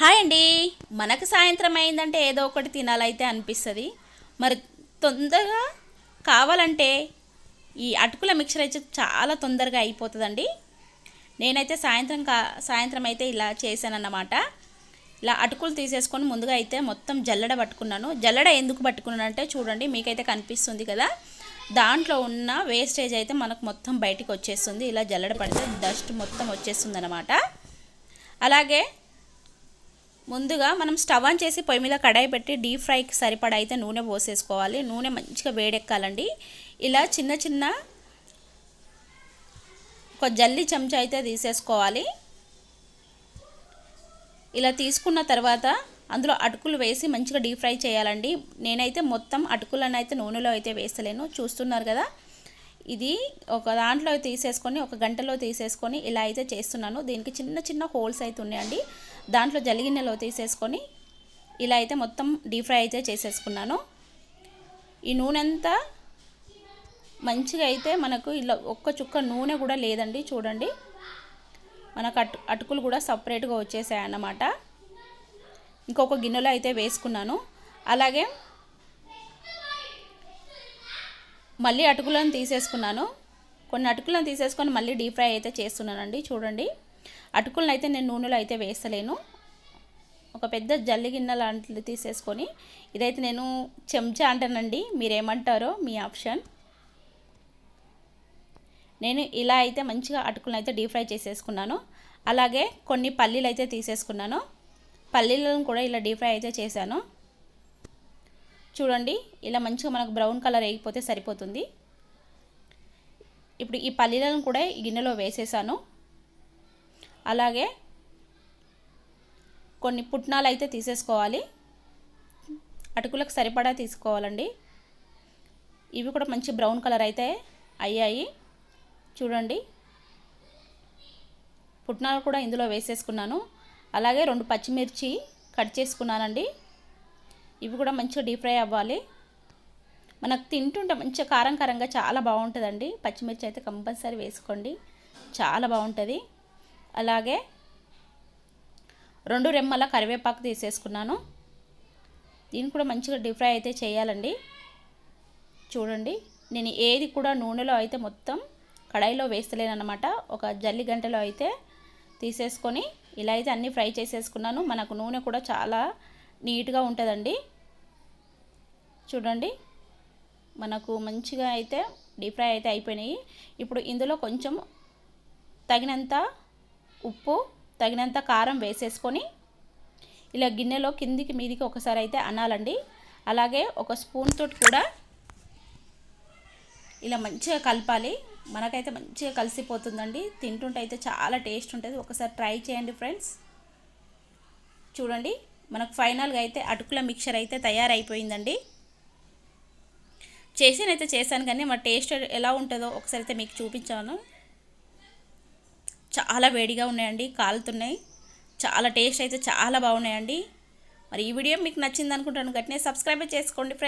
Hi అండి. మనకు సాయంత్రం అయిందంటే ఏదో ఒకటి తినాలైతే అనిపిస్తుంది. మరి తొందరగా కావాలంటే ఈ అటుకుల మిక్చర్ అయితే చాలా తొందరగా అయిపోతుందండి. నేనైతే సాయంత్రం కా సాయంత్రం అయితే ఇలా చేశానన్నమాట. ఇలా అటుకులు తీసేసుకొని ముందుగా అయితే మొత్తం జల్లడ పట్టుకున్నాను. జల్లడ ఎందుకు పట్టుకున్నానంటే చూడండి మీకైతే కనిపిస్తుంది కదా. దాంట్లో ఉన్న వేస్టేజ్ అయితే మనకు మొత్తం బయటికి వచ్చేస్తుంది. ఇలా జల్లడ పడితే డస్ట్ మొత్తం వచ్చేస్తుంది అనమాట అలాగే ముందుగా మనం స్టవ్ ఆన్ చేసి పొయ్యి మీద కడాయి పెట్టి డీప్ ఫ్రైకి సరిపడా అయితే నూనె పోసేసుకోవాలి. నూనె మంచిగా వేడెక్కాలండి. ఇలా చిన్న చిన్న ఒక జల్లి చెంచా అయితే తీసేసుకోవాలి. ఇలా తీసుకున్న తర్వాత అందులో అటుకులు వేసి మంచిగా డీప్ ఫ్రై చేయాలండి. నేనైతే మొత్తం అటుకులను అయితే నూనెలో అయితే వేస్తలేను. చూస్తున్నారు కదా? ఇది ఒక దాంట్లో తీసేసుకొని ఒక గంటలో తీసేసుకొని ఇలా అయితే చేస్తున్నాను. దీనికి చిన్న చిన్న హోల్స్ అయితే ఉన్నాయండి. దాంట్లో జలిగిన్నెలో తీసేసుకొని ఇలా అయితే మొత్తం డీప్ ఫ్రై అయితే చేసేసుకున్నాను. ఈ నూనె అంతా మంచిగా అయితే మనకు ఇలా ఒక్క చుక్క నూనె కూడా లేదండి చూడండి. మనకు అటు అటుకులు కూడా సపరేట్గా వచ్చేసాయి అన్నమాట ఇంకొక గిన్నెలో అయితే వేసుకున్నాను. అలాగే మళ్ళీ అటుకులను తీసేసుకున్నాను. కొన్ని అటుకులను తీసేసుకొని మళ్ళీ డీప్ ఫ్రై అయితే చేస్తున్నానండి చూడండి. అటుకులను అయితే నేను నూనెలో అయితే వేస్తలేను. ఒక పెద్ద జల్లి గిన్నె లాంటిది తీసేసుకొని ఇదైతే నేను చెంచా అంటానండి. మీరేమంటారో మీ ఆప్షన్. నేను ఇలా అయితే మంచిగా అటుకులను అయితే డీప్ ఫ్రై చేసేసుకున్నాను. అలాగే కొన్ని పల్లీలు అయితే తీసేసుకున్నాను. పల్లీలను కూడా ఇలా డీప్ ఫ్రై అయితే చేశాను. చూడండి ఇలా మంచిగా మనకు బ్రౌన్ కలర్ వేగిపోతే సరిపోతుంది. ఇప్పుడు ఈ పల్లీలను కూడా ఈ గిన్నెలో వేసేసాను. అలాగే కొన్ని పుట్నాలు అయితే తీసేసుకోవాలి. అటుకులకు సరిపడా తీసుకోవాలండి. ఇవి కూడా మంచి బ్రౌన్ కలర్ అయితే అయ్యాయి. చూడండి. పుట్నాలు కూడా ఇందులో వేసేసుకున్నాను. అలాగే రెండు పచ్చిమిర్చి కట్ చేసుకున్నానండి. ఇవి కూడా మంచిగా డీప్ ఫ్రై అవ్వాలి. మనకు తింటుంటే మంచిగా కారం కారంగా చాలా బాగుంటుందండి. పచ్చిమిర్చి అయితే కంపల్సరీ వేసుకోండి. చాలా బాగుంటుంది. అలాగే రెండు రెమ్మల కరివేపాకు తీసేసుకున్నాను. దీన్ని కూడా మంచిగా డీప్ ఫ్రై అయితే చేయాలండి. చూడండి నేను ఏది కూడా నూనెలో అయితే మొత్తం కడాయిలో వేస్తలేనమాట ఒక జల్లి గంటలో అయితే తీసేసుకొని ఇలా అయితే అన్నీ ఫ్రై చేసేసుకున్నాను. మనకు నూనె కూడా చాలా నీట్గా ఉంటుందండి. చూడండి మనకు మంచిగా అయితే డీప్ ఫ్రై అయితే అయిపోయినాయి. ఇప్పుడు ఇందులో కొంచెం తగినంత ఉప్పు తగినంత కారం వేసేసుకొని ఇలా గిన్నెలో కిందికి మీదికి ఒకసారి అయితే అనాలండి. అలాగే ఒక స్పూన్ తోటి కూడా ఇలా మంచిగా కలపాలి. మనకైతే మంచిగా కలిసిపోతుందండి. తింటుంటే అయితే చాలా టేస్ట్ ఉంటుంది. ఒకసారి ట్రై చేయండి ఫ్రెండ్స్. చూడండి మనకు ఫైనల్గా అయితే అటుకుల మిక్చర్ అయితే తయారైపోయిందండి. చేసినైతే చేశాను కానీ మా టేస్ట్ ఎలా ఉంటుందో ఒకసారి అయితే మీకు చూపించాను. చాలా వేడిగా ఉన్నాయండి కాలుతున్నాయి. చాలా టేస్ట్ అయితే చాలా బాగున్నాయండి. మరి ఈ వీడియో మీకు నచ్చింది అనుకుంటాను గట్టినే సబ్స్క్రైబ్ చేసుకోండి ఫ్రెండ్స్.